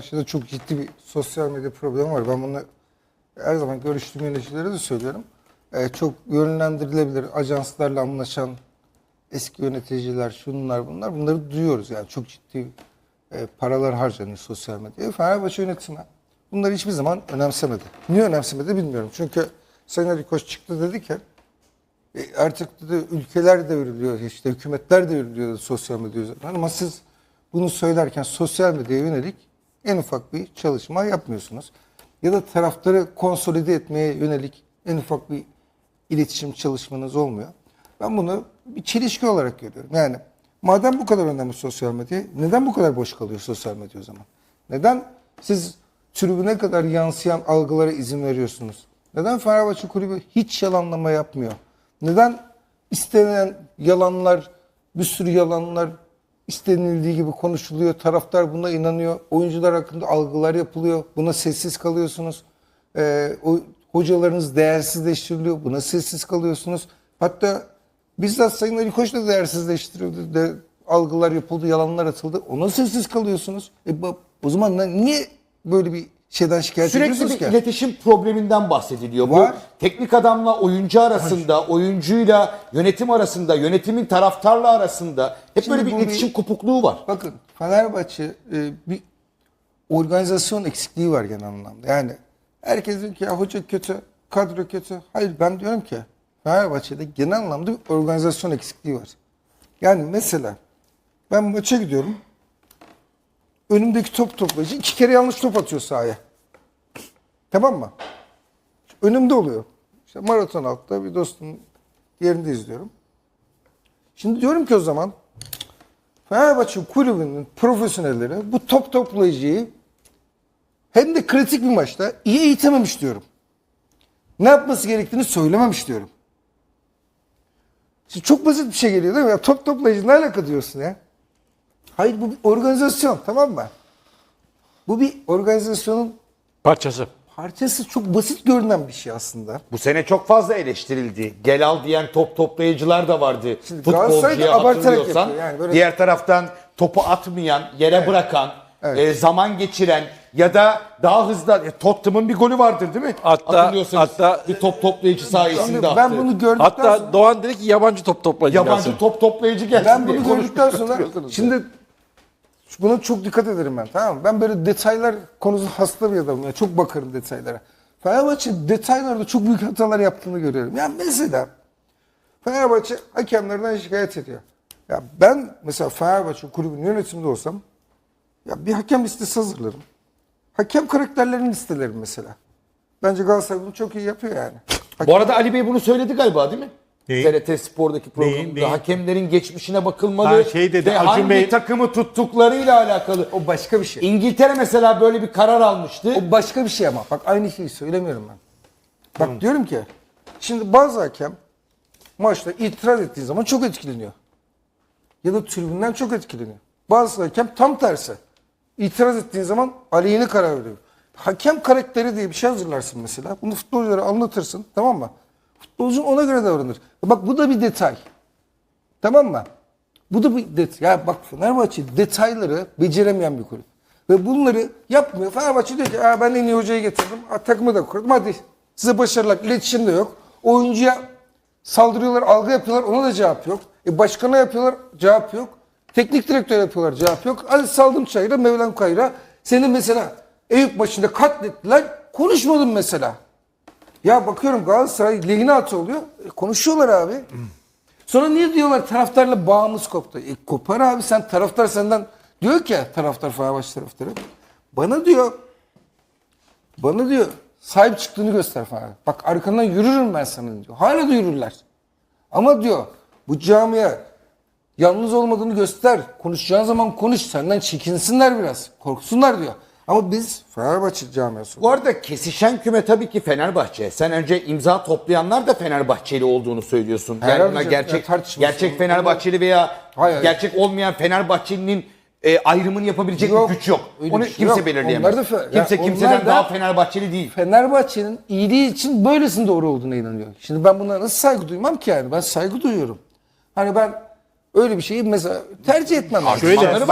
Fenerbahçe'de çok ciddi bir sosyal medya problemi var. Ben bunu her zaman görüştüğüm yöneticilere de söylüyorum. Ee, çok yönlendirilebilir ajanslarla anlaşan eski yöneticiler, şunlar bunlar bunları duyuyoruz. Yani çok ciddi e, paralar harcanıyor sosyal medyaya. Fenerbahçe yönetimi bunları hiçbir zaman önemsemedi. Niye önemsemedi bilmiyorum. Çünkü Sayın Ali Koç çıktı dedi ki e, artık dedi, ülkeler devriliyor, işte hükümetler devriliyor dedi sosyal medya üzerinden. Ama siz bunu söylerken sosyal medyaya yönelik en ufak bir çalışma yapmıyorsunuz. Ya da taraftarı konsolide etmeye yönelik en ufak bir iletişim çalışmanız olmuyor. Ben bunu bir çelişki olarak görüyorum. Yani madem bu kadar önemli sosyal medya, neden bu kadar boş kalıyor sosyal medya o zaman? Neden siz tribüne kadar yansıyan algılara izin veriyorsunuz? Neden Fenerbahçe kulübü hiç yalanlama yapmıyor? Neden istenen yalanlar, bir sürü yalanlar istenildiği gibi konuşuluyor. Taraftar buna inanıyor. Oyuncular hakkında algılar yapılıyor. Buna sessiz kalıyorsunuz. Ee, o, hocalarınız değersizleştiriliyor. Buna sessiz kalıyorsunuz. Hatta bizzat Sayın Ali Koç da değersizleştirildi. De, algılar yapıldı, yalanlar atıldı. Ona sessiz kalıyorsunuz. E, o zaman niye böyle bir şeyden şikayet Sürekli bir ki? iletişim probleminden bahsediliyor. Var. Bu teknik adamla oyuncu arasında, oyuncuyla yönetim arasında, yönetimin taraftarla arasında hep Şimdi böyle bir bu bir- iletişim kopukluğu var. Bakın Fenerbahçe e, bir organizasyon eksikliği var genel anlamda. Yani herkes diyor ki ya hoca kötü, kadro kötü. Hayır ben diyorum ki Fenerbahçe'de genel anlamda bir organizasyon eksikliği var. Yani mesela ben maça gidiyorum. Önümdeki top toplayıcı iki kere yanlış top atıyor sahaya. Tamam mı? Önümde oluyor. İşte maraton altta bir dostum yerinde izliyorum. Şimdi diyorum ki o zaman Fenerbahçe kulübünün profesyonelleri bu top toplayıcıyı hem de kritik bir maçta iyi eğitememiş diyorum. Ne yapması gerektiğini söylememiş diyorum. Şimdi çok basit bir şey geliyor değil mi? Ya top toplayıcı ne alaka diyorsun ya? Hayır bu bir organizasyon tamam mı? Bu bir organizasyonun Parçası. parçası çok basit görünen bir şey aslında. Bu sene çok fazla eleştirildi. Gel al diyen top toplayıcılar da vardı. Şimdi Futbolcuya abartarak yapıyor. Yani böyle- Diğer taraftan topu atmayan, yere bırakan, Evet. e, zaman geçiren ya da daha hızlı e, Tottenham'ın bir golü vardır değil mi? Hatta- Hatırlıyorsanız hatta- bir top toplayıcı sayesinde attı. ben bunu gördükten Hatta sonra... Doğan dedi ki yabancı top toplayıcı Yabancı gelsin. top toplayıcı gelsin Ben bunu gördükten sonra şimdi buna çok dikkat ederim ben tamam mı? Ben böyle detaylar konusunda hasta bir adamım. ya çok bakarım detaylara. Fenerbahçe detaylarda çok büyük hatalar yaptığını görüyorum. Yani mesela Fenerbahçe hakemlerden şikayet ediyor. Ya ben mesela Fenerbahçe kulübünün yönetiminde olsam ya bir hakem listesi hazırlarım. Hakem karakterlerini listelerim mesela. Bence Galatasaray bunu çok iyi yapıyor yani. Bu arada Ali Bey bunu söyledi galiba değil mi? Neyi? TRT Spor'daki programda hakemlerin geçmişine bakılmalı. Ha, şey dedi, ve Acun hangi Bey- takımı tuttuklarıyla alakalı. O başka bir şey. İngiltere mesela böyle bir karar almıştı. O başka bir şey ama. Bak aynı şeyi söylemiyorum ben. Bak diyorum ki şimdi bazı hakem maçta itiraz ettiği zaman çok etkileniyor. Ya da tribünden çok etkileniyor. Bazı hakem tam tersi. İtiraz ettiğin zaman aleyhine karar veriyor. Hakem karakteri diye bir şey hazırlarsın mesela. Bunu futbolculara anlatırsın tamam mı? Futbolcu ona göre davranır. Bak bu da bir detay. Tamam mı? Bu da bir detay. Ya bak Fenerbahçe detayları beceremeyen bir kulüp. Ve bunları yapmıyor. Fenerbahçe diyor ki ben en iyi hocayı getirdim. Aa, takımı da kurdum. Hadi size başarılar. İletişim de yok. Oyuncuya saldırıyorlar, algı yapıyorlar. Ona da cevap yok. E, başkana yapıyorlar, cevap yok. Teknik direktör yapıyorlar, cevap yok. Hadi saldım çayıra, Mevlam kayıra. Senin mesela Eyüp maçında katlettiler. Konuşmadın mesela. Ya bakıyorum Galatasaray lehine atı oluyor. E, konuşuyorlar abi. Sonra niye diyorlar taraftarla bağımız koptu? E kopar abi sen taraftar senden diyor ki taraftar Fenerbahçe taraftarı. Bana diyor bana diyor sahip çıktığını göster falan. Bak arkandan yürürüm ben sana diyor. Hala da yürürler. Ama diyor bu camiye yalnız olmadığını göster. Konuşacağın zaman konuş. Senden çekinsinler biraz. Korksunlar diyor. Ama biz Fenerbahçe camiası. Bu arada kesişen küme tabii ki Fenerbahçe. Sen önce imza toplayanlar da Fenerbahçeli olduğunu söylüyorsun. Yani buna gerçek ya tartışmasız. gerçek Fenerbahçeli veya Hayır, hayır. gerçek olmayan Fenerbahçelinin e, ayrımını yapabilecek Yok, bir güç yok. Onu şey kimse yok. belirleyemez. Da fe- kimse ya kimseden da- daha Fenerbahçeli değil. Fenerbahçe'nin iyiliği için böylesinin doğru olduğuna inanıyor. Şimdi ben buna nasıl saygı duymam ki yani? Ben saygı duyuyorum. Hani ben öyle bir şeyi mesela tercih etmem. Şöyle-